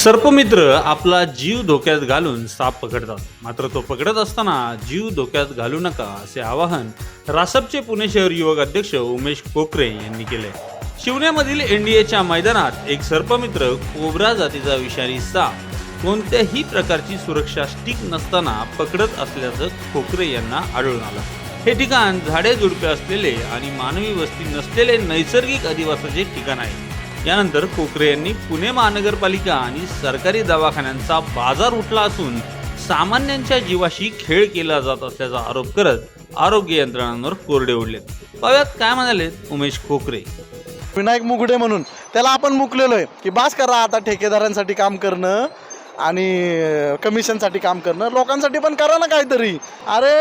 सर्पमित्र आपला जीव धोक्यात घालून साप पकडतात. मात्र तो पकडत असताना जीव धोक्यात घालू नका असे आवाहन रासपचे पुणे शहर युवक अध्यक्ष उमेश कोकरे यांनी केले. शिवण्यामधील एनडीएच्या मैदानात एक सर्पमित्र कोबरा जातीचा विषारी साप कोणत्याही प्रकारची सुरक्षा स्टिक नसताना पकडत असल्याचं कोकरे यांना आढळून आलं. हे ठिकाण झाडे झुडपे असलेले आणि मानवी वस्ती नसलेले नैसर्गिक अधिवासाचे ठिकाण आहे. यानंतर कोकरे यांनी पुणे महानगरपालिका आणि सरकारी दवाखान्यांचा बाजार उठला असून सामान्यांच्या जीवाशी खेळ केला जात असल्याचा आरोप करत आरोग्य यंत्रणांवर कोरडे ओढले पाव्यात काय म्हणाले उमेश कोकरे विनायक मुगडे म्हणून. त्याला आपण मुकलेलो आहे की बास करा आता ठेकेदारांसाठी काम करणं आणि कमिशनसाठी काम करणं. लोकांसाठी पण करा ना काहीतरी. अरे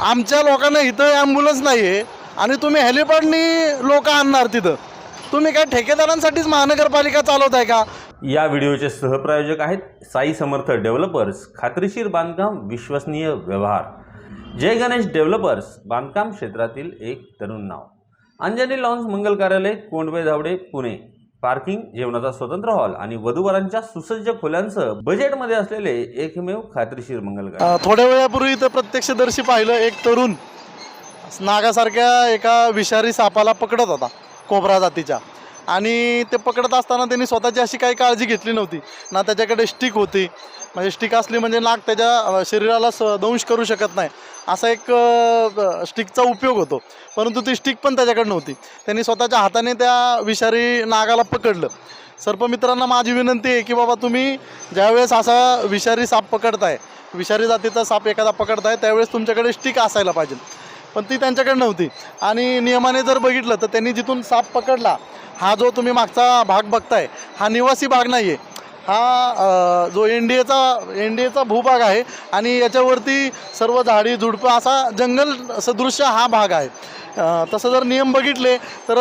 आमच्या लोकांना इथं ॲम्ब्युलन्स नाही आहे आणि तुम्ही हेलिपॅडनी लोक आणणार तिथं. तुम्ही काय ठेकेदारांसाठीच महानगरपालिका चालवत आहे का? या व्हिडिओचे सहप्रायोजक आहेत साई समर्थ डेव्हलपर्स खात्रीशीर बांधकाम विश्वसनीय व्यवहार. जय गणेश डेव्हलपर्स बांधकाम क्षेत्रातील एक तरुण नाव. अंजनी लॉन्स मंगल कार्यालय कोंडवे धावडे पुणे. पार्किंग जेवणाचा स्वतंत्र हॉल आणि वधूवरांच्या सुसज्ज खोल्यांसह बजेटमध्ये असलेले एकमेव खात्रीशीर मंगल कार्यालय. अ, थोड्या वेळापूर्वी इथं प्रत्यक्षदर्शी पाहिलं एक तरुण नागासारख्या एका विषारी सापाला पकडत होता. कोबरा जातीच्या. आणि ते पकडत असताना त्यांनी स्वतःची अशी काही काळजी घेतली नव्हती. ना त्याच्याकडे स्टिक होती. म्हणजे स्टिक असली म्हणजे नाक त्याच्या शरीराला स दंश करू शकत नाही. असा एक स्टिकचा उपयोग होतो. परंतु ती स्टिक पण त्याच्याकडे नव्हती त्यांनी स्वतःच्या हाताने त्या विषारी नागाला पकडलं. सर्पमित्रांना माझी विनंती आहे की बाबा तुम्ही ज्यावेळेस असा विषारी साप पकडताय विषारी जातीचा साप एखादा पकडताय त्यावेळेस तुमच्याकडे स्टिक असायला पाहिजे. पण ती त्यांच्याकडे नव्हती. आणि नियमाने जर बघितलं तर त्यांनी जिथून साप पकडला हा जो तुम्ही मागचा भाग बघताय हा निवासी भाग नाही आहे हा जो एन डी एचा एन डी एचा भूभाग आहे आणि याच्यावरती सर्व झाडी झुडपं असा जंगल सदृश्य हा भाग आहे. तसं जर नियम बघितले तर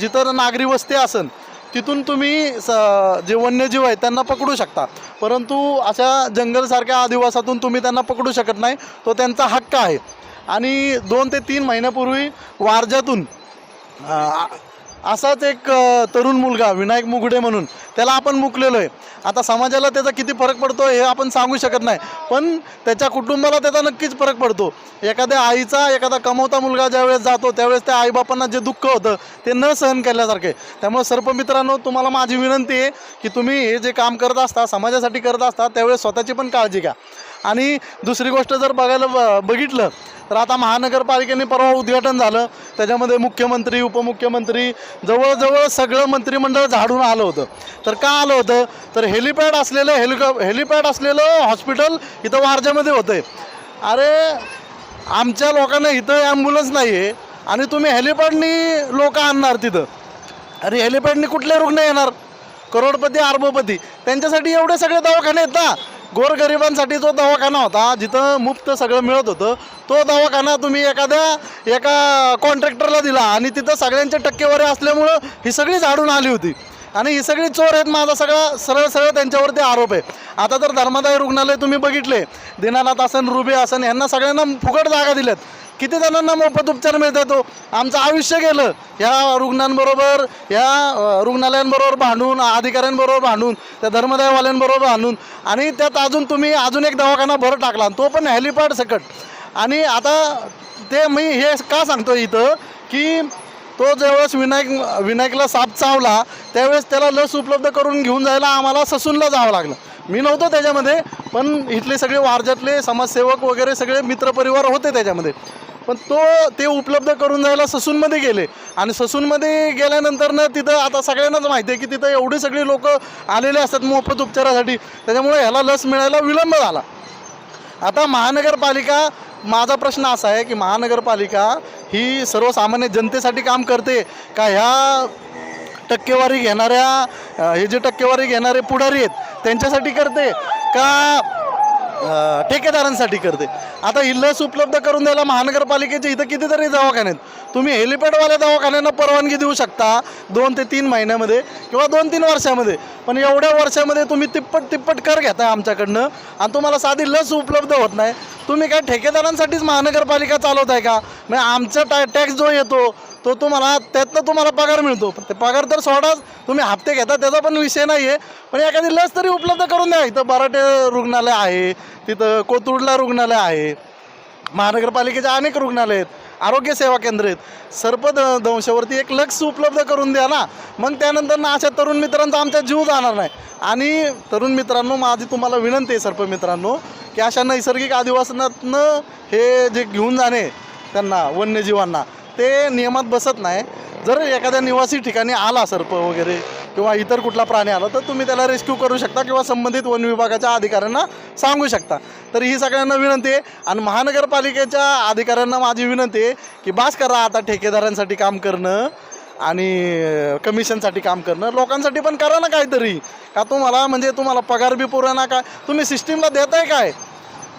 जिथं नागरी वस्ती असन तिथून तुम्ही स जे वन्यजीव आहेत त्यांना पकडू शकता. परंतु अशा जंगलसारख्या आदिवासातून तुम्ही त्यांना पकडू शकत नाही तो त्यांचा हक्क आहे. आणि दोन ते तीन महिन्यापूर्वी वारजातून असाच एक तरुण मुलगा विनायक मुगडे म्हणून त्याला आपण मुकलेलो आहे. आता समाजाला त्याचा किती फरक पडतो हे आपण सांगू शकत नाही पण त्याच्या कुटुंबाला त्याचा नक्कीच फरक पडतो. एखाद्या आईचा एखादा कमवता मुलगा ज्यावेळेस जातो त्यावेळेस त्या आईबापांना जे दुःख होतं ते न सहन केल्यासारखे. त्यामुळे सर्पमित्रांनो तुम्हाला माझी विनंती आहे की तुम्ही हे जे काम करत असता समाजासाठी करत असता त्यावेळेस स्वतःची पण काळजी घ्या. आणि दुसरी गोष्ट जर बघायला ब- बघितलं तर आता महानगरपालिकेने परवा उद्घाटन झालं. त्याच्यामध्ये मुख्यमंत्री उपमुख्यमंत्री जवळजवळ सगळं मंत्रिमंडळ झाडून आलं होतं. तर का आलं होतं? तर हेलिपॅड असलेलं हेलिकॉ हेलिपॅड असलेलं हॉस्पिटल इथं वारजामध्ये होतं अरे आमच्या लोकांना इथं ॲम्ब्युलन्स नाही आहे आणि तुम्ही हेलिपॅडनी लोक आणणार तिथं. अरे हेलिपॅडनी कुठले रुग्ण येणार? करोडपती अर्बोपती. त्यांच्यासाठी एवढे सगळे दवाखाने आहेत ना. गोरगरिबांसाठी जो दवाखाना होता जिथं मुफ्त सगळं मिळत होतं तो दवाखाना तुम्ही एखाद्या एका कॉन्ट्रॅक्टरला दिला आणि तिथं सगळ्यांचे टक्केवारी असल्यामुळं ही सगळी झाडून आली होती. आणि ही सगळी चोर आहेत माझा सगळा सरळ सरळ त्यांच्यावरती आरोप आहे. आता तर धर्मादाय रुग्णालय तुम्ही बघितले. दिनानाथ आसन रुबे आसन यांना सगळ्यांना फुकट जागा दिल्यात. किती जणांना मोफत उपचार मिळतो हो? तो आमचं आयुष्य गेलं. ह्या रुग्णांबरोबर ह्या रुग्णालयांबरोबर भांडून अधिकाऱ्यांबरोबर भांडून त्या धर्मदायवाल्यांबरोबर भांडून आणि त्यात अजून तुम्ही अजून एक दवाखाना भर टाकला तो पण हेलिपॅड सकट. आणि आता ते मी हे का सांगतो इथं की तो ज्यावेळेस विनायक विनायकला साप चावला त्यावेळेस त्याला लस उपलब्ध करून घेऊन जायला आम्हाला ससूनला जावं लागलं. मी नव्हतो त्याच्यामध्ये पण इथले सगळे वारजातले समाजसेवक वगैरे सगळे मित्रपरिवार होते त्याच्यामध्ये. पण तो ते उपलब्ध करून जायला ससूनमध्ये गेले. आणि ससूनमध्ये गेल्यानंतर ना तिथं आता सगळ्यांनाच माहिती आहे की तिथं एवढी सगळी लोक आलेले असतात मोफत उपचारासाठी. त्याच्यामुळे ह्याला लस मिळायला विलंब झाला. आता महानगरपालिका माझा प्रश्न असा आहे की महानगरपालिका ही सर्वसामान्य जनतेसाठी काम करते का? ह्या टक्केवारी घेणाऱ्या हे जे टक्केवारी घेणारे पुढारी आहेत त्यांच्यासाठी करते का? ठेकेदारांसाठी करते. आता ही लस उपलब्ध करून द्यायला महानगरपालिकेचे इथं कितीतरी दवाखाने आहेत. तुम्ही हेलिपॅडवाल्या दवाखान्यांना परवानगी देऊ शकता दोन ते तीन महिन्यामध्ये किंवा दोन तीन वर्षामध्ये. पण एवढ्या वर्षामध्ये तुम्ही तिप्पट तिप्पट कर घेताय आमच्याकडनं आणि तुम्हाला साधी लस उपलब्ध होत नाही. तुम्ही काय ठेकेदारांसाठीच महानगरपालिका चालवत आहे का? म्हणजे आमचा टा टॅक्स जो येतो तो तुम्हाला त्यातनं तुम्हाला पगार मिळतो. पण ते पगार तर सोडाच. तुम्ही हप्ते घेता त्याचा पण विषय नाही आहे पण एखादी लस तरी उपलब्ध करून द्या. इथं बराटे रुग्णालय आहे तिथं कोथरूडला रुग्णालय आहे. महानगरपालिकेचे अनेक रुग्णालय आहेत. आरोग्य सेवा केंद्र आहेत. सर्प द एक लक्ष उपलब्ध करून द्या ना. मग त्यानंतर ना अशा तरुण मित्रांचा आमच्या जीव जाणार नाही. आणि तरुण मित्रांनो माझी तुम्हाला विनंती आहे सर्प मित्रांनो की अशा नैसर्गिक आदिवासनातनं हे जे घेऊन जाणे त्यांना वन्यजीवांना ते नियमात बसत नाही. जर एखाद्या निवासी ठिकाणी आला सर्प वगैरे किंवा इतर कुठला प्राणी आला तर तुम्ही त्याला रेस्क्यू करू शकता किंवा संबंधित वन विभागाच्या अधिकाऱ्यांना सांगू शकता. तर ही सगळ्यांना विनंती आहे. आणि महानगरपालिकेच्या अधिकाऱ्यांना माझी विनंती आहे की बास करा आता ठेकेदारांसाठी काम करणं आणि कमिशनसाठी काम करणं. लोकांसाठी पण करा ना काहीतरी. का तुम्हाला म्हणजे तुम्हाला पगार बी पुराणा काय तुम्ही सिस्टीमला देताय काय?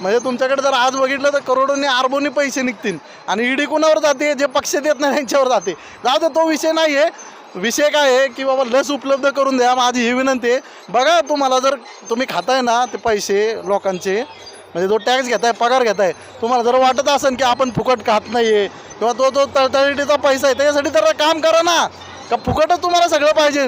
म्हणजे तुमच्याकडे जर आज बघितलं तर करोडोने अर्बोनी पैसे निघतील. आणि ईडी कुणावर जाते? जे पक्ष देत नाही त्यांच्यावर जाते. जाऊ दे तो विषय नाही आहे विषय काय आहे की बाबा लस उपलब्ध करून द्या माझी ही विनंती आहे. बघा तुम्हाला जर तुम्ही खाताय ना ते पैसे लोकांचे म्हणजे जो टॅक्स घेताय पगार घेताय तुम्हाला जर वाटत असेल की आपण फुकट खात नाही आहे किंवा तो जो तळतळीचा पैसा आहे त्याच्यासाठी तर काम करा ना. का फुकटच तुम्हाला सगळं पाहिजे.